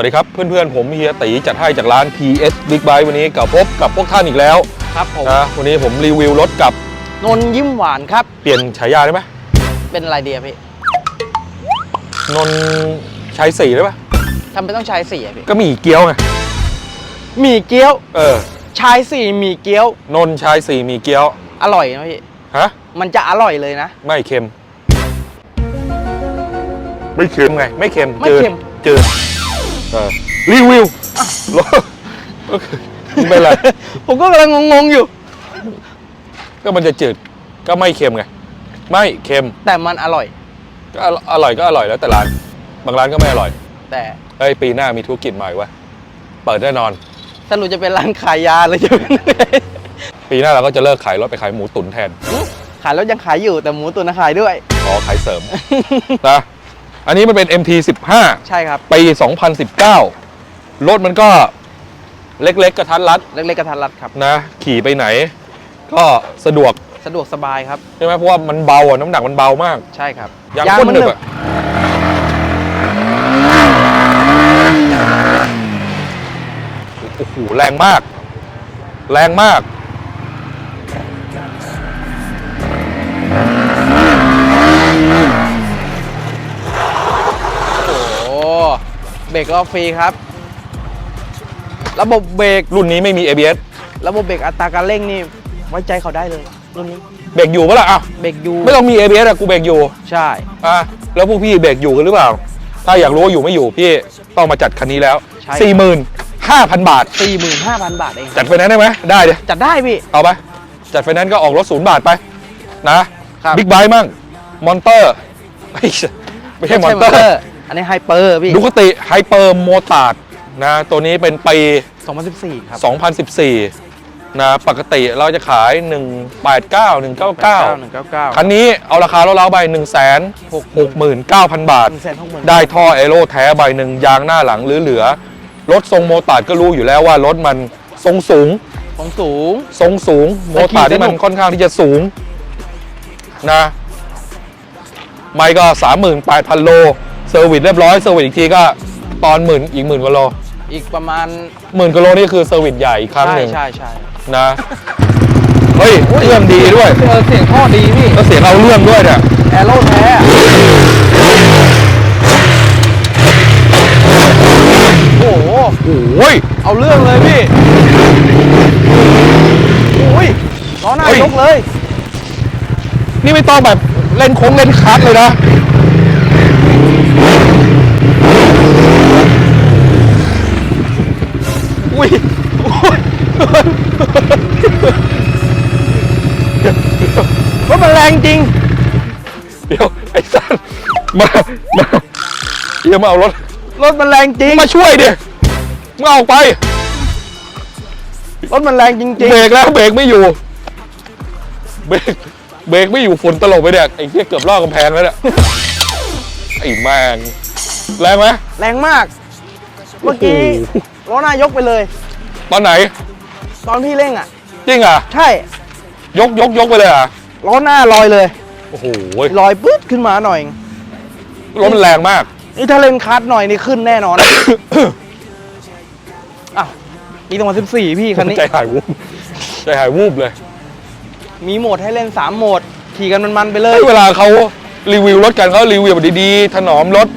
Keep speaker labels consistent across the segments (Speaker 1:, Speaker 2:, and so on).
Speaker 1: วัสดีครับ เพื่อนๆ ผมเฮียตีจัดให้จากร้าน PS Big Bike วันนี้กับพบกับพวกท่านอีกแล้ว
Speaker 2: ครับผม
Speaker 1: นะวันนี้ผมรีวิวรถกับ
Speaker 2: นนท์ยิ้มหวานครับ
Speaker 1: เปลี่ยนฉายาได้ไหม
Speaker 2: เป็นอะไรเดียพี่
Speaker 1: นนท์ชัยศรีได้ไหม
Speaker 2: ทำไมต้องชายสี่อะพี่
Speaker 1: ก็มีเกี๊ยวไง
Speaker 2: หมี่เกี๊ยว
Speaker 1: เออ
Speaker 2: ชายสี่หมี่เกี๊ยว
Speaker 1: นนท์ชัยศรีมีเกี๊ยว
Speaker 2: อร่อยนะพี่
Speaker 1: ฮะ
Speaker 2: มันจะอร่อยเลยนะ
Speaker 1: ไม่เค็ม ไม่เค็มไง ไม่เค็ม
Speaker 2: ไม่
Speaker 1: จืด
Speaker 2: เค็ม
Speaker 1: จืดเออ รีวิวรถไม่เป็นไร
Speaker 2: ผมก็กำลังงงๆอยู่
Speaker 1: ก็มันจะจืดก็ไม่เค็มไง ไม่เค็ม
Speaker 2: แต่มันอร่อย
Speaker 1: ก็ออร่อยก็อร่อยแล้วแต่ร้าน บางร้านก็ไม่อร่อย
Speaker 2: แต่
Speaker 1: เฮ้ยปีหน้ามีธุรกิจใหม่วะเปิดแน่นอน
Speaker 2: สรุปจะเป็นร้านขายยาเลยจะเป็น
Speaker 1: ปีหน้าเราก็จะเลิกขายรถไปขายหมูตุ๋นแทน
Speaker 2: ขายแล้วยังขายอยู่แต่หมูตุ๋นนะขายด้วย
Speaker 1: ขอขายเสริมนะ อันนี้มันเป็น MT15
Speaker 2: ใช่ครับ
Speaker 1: ปี 2019 รถมันก็เล็กๆกระทัดรัด
Speaker 2: เล็กๆกระทันรัดครับ
Speaker 1: นะ ขี่ไปไหน ก็สะดวก
Speaker 2: สะดวกสบายครับ
Speaker 1: ใช่ไหมเพราะว่ามันเบาอะ น้ำหนักมันเบามาก
Speaker 2: ใช่ครับ
Speaker 1: ยาง
Speaker 2: ยาง
Speaker 1: ก้น
Speaker 2: มัน
Speaker 1: หนึบ
Speaker 2: หนึบ
Speaker 1: อะโอ้โหแรงมาก แรงมาก
Speaker 2: รกก็ฟรีครับ ระบบเบรก
Speaker 1: รุ่นนี้ไม่มี ABS
Speaker 2: ระบบเบรกอัตราการเร่งนี่ไว้ใจเขาได้เลยรุ่นนี้
Speaker 1: เบรกอยู่ปะล่ะอ้าว
Speaker 2: เบรกยู
Speaker 1: ไม่ต้องมี ABS อะกูเบรกอยู่
Speaker 2: ใช่
Speaker 1: อะแล้วพวกพี่เบรกอยู่กันหรือเปล่า ถ้าอยากรู้ว่าอยู่ไม่อยู่พี่ต้องมาจัดคันนี้แล้ว
Speaker 2: ใช่
Speaker 1: 45,000 บาท
Speaker 2: 45,000 บาทเอง
Speaker 1: จัดไฟแนนซ์ได้ไหมได้เดี๋ยว
Speaker 2: จัดได้พี่
Speaker 1: เอาไป จัดไฟแนนซ์ก็ออกรถศูนย์บาทไป นะครับ บิ๊กไบค์มั่งมอนเตอร์ไม่ใช่ไม่ใช่มอนเตอร์
Speaker 2: อันนี้ไฮเปอร์พี่
Speaker 1: ดูคติไฮเปอร์โมตาร์ดนะตัวนี้เป็นปี
Speaker 2: 2014 ครับ
Speaker 1: 2014 นะปกติเราจะขาย 189 199
Speaker 2: 199
Speaker 1: คันนี้เอาราคาเราๆไป 1 6 9 0 0 0 บาท
Speaker 2: 160,000
Speaker 1: ได้ท่อเอโร่แท้ใบหนึ่งยางหน้าหลังเหลือๆรถทรงโมตาร์ดก็รู้อยู่แล้วว่ารถมันทรงสูง
Speaker 2: ของสูง
Speaker 1: ทรงสูง โมตาร์ดที่มัน
Speaker 2: สนุก
Speaker 1: ค่อนข้างที่จะสูงนะไม่ก็ 38,000 โล เซอร์วิสเรียบร้อยเซอร์วิสอีกทีก็ตอนหมื่นอีกหมื่นกว่าโล
Speaker 2: อีกประมาณ
Speaker 1: หมื่นกว่าโลนี่คือเซอร์วิสใหญ่อีกครั้ง
Speaker 2: ใช่
Speaker 1: หนึ่ง
Speaker 2: ใช่ใช่
Speaker 1: นะเฮ้ยเครื่องดีด้วย
Speaker 2: เออเสียงท่อดีพี่
Speaker 1: แล้วเสียงเอาเรื่องด้วยเนี่ย
Speaker 2: แอโร่แท้โอ้โห
Speaker 1: โอ้ย
Speaker 2: เอาเรื่องเลยพี่โอ้ยล้อหน้า
Speaker 1: เฮ้ย
Speaker 2: ยกเลย
Speaker 1: นี่ไม่ต้องแบบเล่นโค้งเล่นคัสเลยนะ
Speaker 2: อุ้ยรถมันแรงจริง
Speaker 1: เดี๋ยว ไอ้สันมา มาเดี๋ยวมาเอารถ
Speaker 2: รถมันแรงจริง
Speaker 1: มาช่วยดิมึงเอาออกไป
Speaker 2: รถมันแรงจริง
Speaker 1: เบรกแล้วเบรกไม่อยู่ เบรก เบรกไม่อยู่ฝุ่นตลบไปเนี่ยไอ้เหี้ยเกือบลอกกำแพงแล้วเนี่ย ไอ้แมงแรงไหม
Speaker 2: ๆแรงมาก เมื่อกี้
Speaker 1: โอ้โห
Speaker 2: ล้อหน้ายกไปเลย
Speaker 1: ตอนไหน
Speaker 2: ตอนพี่เร่งอะ
Speaker 1: จริงอะ
Speaker 2: ใช่
Speaker 1: ยกยกยกไปเลยอะ
Speaker 2: ล้อหน้าลอยเลย
Speaker 1: โอ้โห
Speaker 2: ลอยปึ๊ดขึ้นมาหน่อย
Speaker 1: รถมันแรงมาก
Speaker 2: นี่ถ้าเล่นคัสหน่อยนี่ขึ้นแน่นอนอ้าวมีตรงมาสิบสี่พี่คันนี้
Speaker 1: ใจหายวูบใจหายวูบเลย
Speaker 2: มีโหมดให้เล่น3โหมดขี่กันมันๆไปเล
Speaker 1: เฮ้
Speaker 2: ย
Speaker 1: ยเวลาเขา รีวิวรถกันเขารีวิวแบบดีๆ ถนอมรถ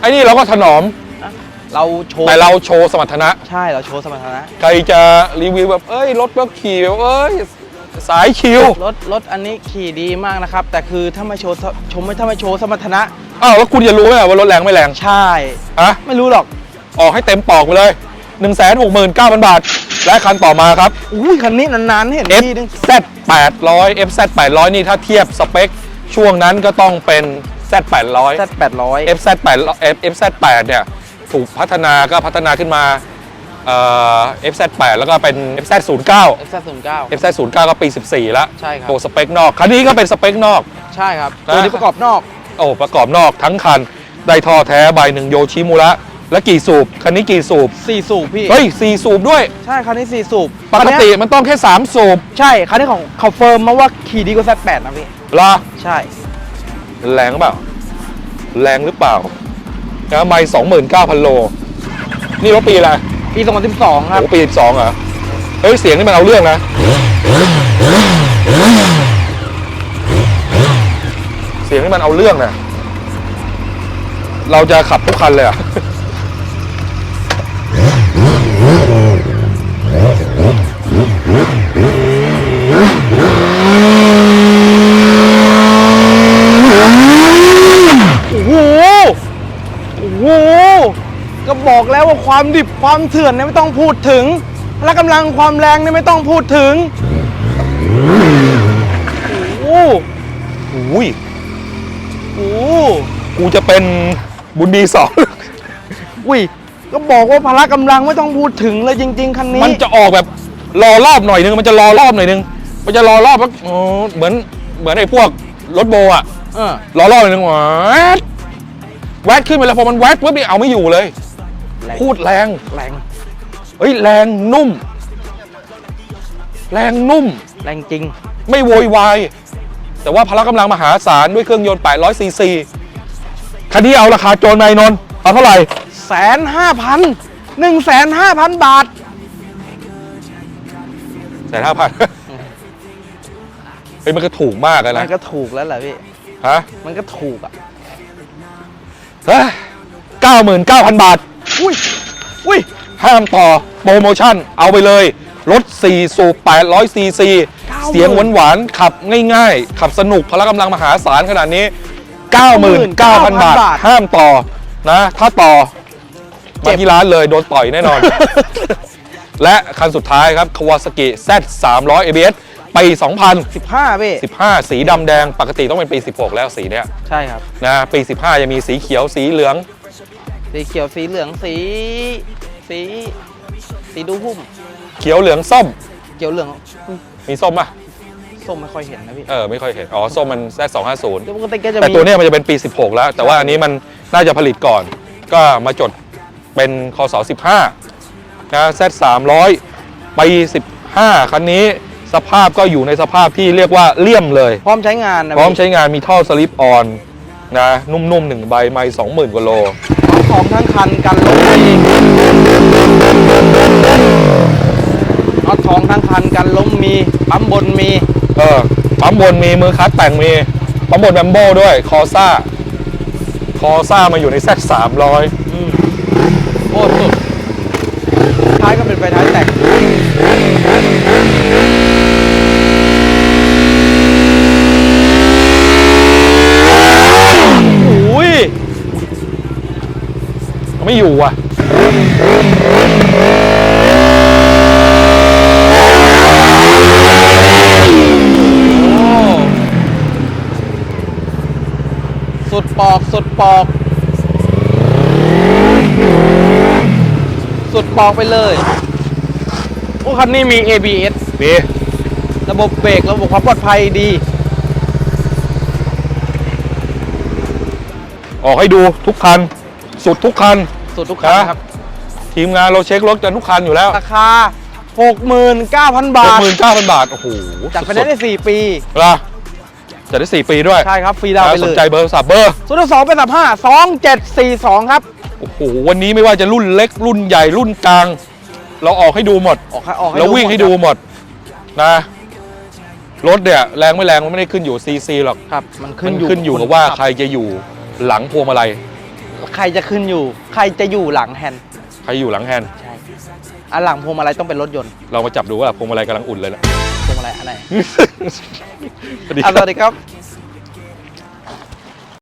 Speaker 1: ไอ้นี่เราก็ถนอม
Speaker 2: เราโชว์
Speaker 1: แต่เราโชว์สมรรถนะ
Speaker 2: ใช่เราโชว์สมรรถนะ
Speaker 1: ใครจะรีวิวแบบเอ้ยรถแบบขี่แบบเอ้ยสายชิว
Speaker 2: รถรถอันนี้ขี่ดีมากนะครับ แต่คือถ้าไม่โชว์ชมไม่ถ้าไม่โชว์สมรรถนะ
Speaker 1: อ้าวแล้วคุณจะรู้ไหมว่ารถแรงไม่แรง
Speaker 2: ใช่
Speaker 1: ฮะ
Speaker 2: ไม่รู้หรอก
Speaker 1: ออกให้เต็มปอกไปเลย1 6 9 0 0 0บาท และคันต่อมาครับ
Speaker 2: อุ้ยคันนี้นานๆเห็น
Speaker 1: F
Speaker 2: ทีนึง
Speaker 1: Z 800 F Z 800นี่ถ้าเทียบสเปค ช่วงนั้นก็ต้องเป็น Z 800
Speaker 2: Z 800
Speaker 1: F Z 8 F Z 8 เนี่ยถูกพัฒนาก็พัฒนาขึ้นมาเอ่อ F Z 8แล้วก็เป็น F Z 09
Speaker 2: F Z 09
Speaker 1: F Z 09ก็ปี 14 แล้ว
Speaker 2: ใช่ครับ
Speaker 1: ตัวสเปคนอก คันนี้ก็เป็นสเปคนอก
Speaker 2: ใช่ครับ
Speaker 1: นะ
Speaker 2: ตัวนี้ประกอบนอก
Speaker 1: โอ้ประกอบนอกทั้งคัน ได้ท่อแท้ใบหนึ่งโยชิมุระ และกี่สูบ คันนี้กี่สูบ
Speaker 2: 4 สูบพี่
Speaker 1: เฮ้ยสี่สูบด้วย
Speaker 2: ใช่ คันนี้ 4 สูบ
Speaker 1: ปกติ
Speaker 2: คันเนี้ย
Speaker 1: มันต้องแค่ 3 สูบ
Speaker 2: ใช่ คันนี้ของเขาเฟิร์มมาว่าขี่ดีกว่า Z 8นะพี่
Speaker 1: ลา
Speaker 2: ใช่
Speaker 1: แรงหรือเปล่า แรงหรือเปล่านะไม่สองหมื่นเก้าพันโล นี่รถปีอะไร
Speaker 2: ปี2012ครับ
Speaker 1: โอ้ปีสองเหรอเฮ้ย เสียงนี่มันเอาเรื่องนะ เสียงนี่มันเอาเรื่องนะ เราจะขับทุกคันเลยอะ
Speaker 2: โอ้โห โอ้โห ก็ บอกแล้วว่าความดิบความเถื่อนเนี่ยไม่ต้องพูดถึงพละกำลังความแรงเนี่ยไม่ต้องพูดถึงโอ้โห
Speaker 1: อุ้ย
Speaker 2: โอ้โห
Speaker 1: กูจะเป็นบุญดีสอง
Speaker 2: อุ้ยก็บอกว่าพละกำลังไม่ต้องพูดถึงเลยจริง ๆคันนี้
Speaker 1: มันจะออกแบบรอรอบหน่อยนึง มันจะรอรอบหน่อยนึง มันจะรอรอบแล้วอ๋อเหมือนเหมือนไอ้พวกรถโบอะ
Speaker 2: เออ
Speaker 1: รอรอบหน่อยนึงแวดแวดขึ้นไปแล้วพอมันแวดปุ๊บนี่เอาไม่อยู่เลย
Speaker 2: แรง
Speaker 1: พูดแรง
Speaker 2: แรง
Speaker 1: เฮ้ยแรงนุ่ม แรงนุ่มแแร
Speaker 2: งจริง
Speaker 1: ไม่โวยวาย แต่ว่าพละกำลังมหาศาลด้วยเครื่องยนต์ 800 ซีซีคันนี้เอาราคาโจรนายนนท์เอาเท่าไหร่
Speaker 2: แสนห้าพันหนึ่งแสนห้าพันบาท
Speaker 1: แสนห้าพันเฮ้ยมันก็ถูกมากเลย
Speaker 2: มั
Speaker 1: นะ
Speaker 2: นก็ถูกแล้วแหละพี่
Speaker 1: ฮะ
Speaker 2: มันก็ถูกอะ
Speaker 1: เก้าหมื่นเก้าพันบาท
Speaker 2: อุ้ยอุ้ย
Speaker 1: ห้ามต่อโปรโมชั่นเอาไปเลย รถ 4 สูบ800ซีซี
Speaker 2: 90,000
Speaker 1: เสียงหวานๆขับง่ายๆ ขับสนุกพละกำลังมหาศาลขนาดนี้ 99,000 บาท ห้ามต่อนะ ถ้าต่อ
Speaker 2: เจ็
Speaker 1: มา
Speaker 2: บ
Speaker 1: ที่ร้านเลยโดนต่อยแน่นอน และคันสุดท้ายครับ Kawasaki Z 300 ABS ปี
Speaker 2: สิบห้าพี่
Speaker 1: 2015สีดำแดงปกติต้องเป็นปี 16 แล้วสีเนี้ย
Speaker 2: ใช่ครับ
Speaker 1: นะปี 15 จะมีสีเขียวสีเหลือง
Speaker 2: สีเขียวสีเหลืองสีสีสีดูหุ้ม
Speaker 1: เขียวเหลืองส้ม
Speaker 2: เขียวเหลือง
Speaker 1: มีส้มป่ะ
Speaker 2: ส้มไม่ค่อยเห็นนะพี่
Speaker 1: เออ ไม่ค่อยเห็น อ๋อ ส้มมัน Z 250
Speaker 2: เดี๋ยวปกติก็จะ
Speaker 1: แต่
Speaker 2: มี
Speaker 1: ตัวเนี้ยมันจะเป็นปี 16 แล้ว แต่ว่าอันนี้มันน่าจะผลิตก่อน ก็มาจดเป็นคศ15นะ Z 300ปี 15 คันนี้สภาพก็อยู่ในสภาพที่เรียกว่าเลี่ยมเลย
Speaker 2: พร้อมใช้งานนะ
Speaker 1: พร้อม
Speaker 2: พี่
Speaker 1: ใช้งานมีท่อสลิปออนนะนุ่มๆหนึ่งใบไม่20,000กว่าโล
Speaker 2: ของทั้งคันกันล้มมีเอาทองทั้งคันกันล้มมี ปั๊มบนมี
Speaker 1: เออ ปั๊มบนมีมือคัดแต่งมี ปั๊มบนแบมโบ้ด้วย คอซ่า คอซ่ามาอยู่ใน Z 300
Speaker 2: อืมโอ้สุดท้ายก็เป็นไฟท้ายแต่ง อุ้ย
Speaker 1: ไม่อยู่อะ
Speaker 2: โอ้สุดปอก สุดปอก สุดปอกไปเลยโอ้คันนี้มี ABS
Speaker 1: มี
Speaker 2: ระบบเบรกระบบความปลอดภัยดี
Speaker 1: ออกให้ดูทุกคัน สุดทุกคัน
Speaker 2: สุดทุกคันครับ
Speaker 1: ทีมงานเราเช็ครถกันทุกคันอยู่แล้ว
Speaker 2: ราคา 69,000 บาท
Speaker 1: 69,000 บาท โอ้โห
Speaker 2: จัดไปได้ได้ 4 ปี
Speaker 1: เหรอจัดได้ 4 ปีด้วย
Speaker 2: ใช่ครับ ฟรีดาวน์ไป
Speaker 1: ส
Speaker 2: เล
Speaker 1: น
Speaker 2: ย
Speaker 1: ใจเบอร์โทรศัพท์เบอร์
Speaker 2: ศูนย์สองเป็นสามห้าสองเจ็ดสี่สองครับ
Speaker 1: โอ้โห วันนี้ไม่ว่าจะรุ่นเล็กรุ่นใหญ่รุ่นกลาง เราออกให้ดูหมด
Speaker 2: ออกให้ออกให้
Speaker 1: เราวิ่งให้ดู
Speaker 2: มด
Speaker 1: หมดนะรถเนี่ยแรงไม่แรงมันไม่ได้ขึ้นอยู่ซีซีหรอก
Speaker 2: ครับ มัน
Speaker 1: ขึ้
Speaker 2: ขึ้
Speaker 1: น
Speaker 2: นอยู่
Speaker 1: ขึ้นอยู่กับว่าใครจะอยู่หลังพวงมาลัย
Speaker 2: ใครจะขึ้นอยู่ ใครจะอยู่หลังแฮนด์
Speaker 1: ใครอยู่หลังแฮนด์
Speaker 2: ใช่อันหลังพวงมาลัยต้องเป็นรถยนต์
Speaker 1: เรามาจับดูว่าพวงมาลัยกำลังอุ่นเลยนะ
Speaker 2: พวงมาลัยอันไหน
Speaker 1: สวัสดี
Speaker 2: อะ
Speaker 1: ค
Speaker 2: ส
Speaker 1: รับ
Speaker 2: วัสดีครับ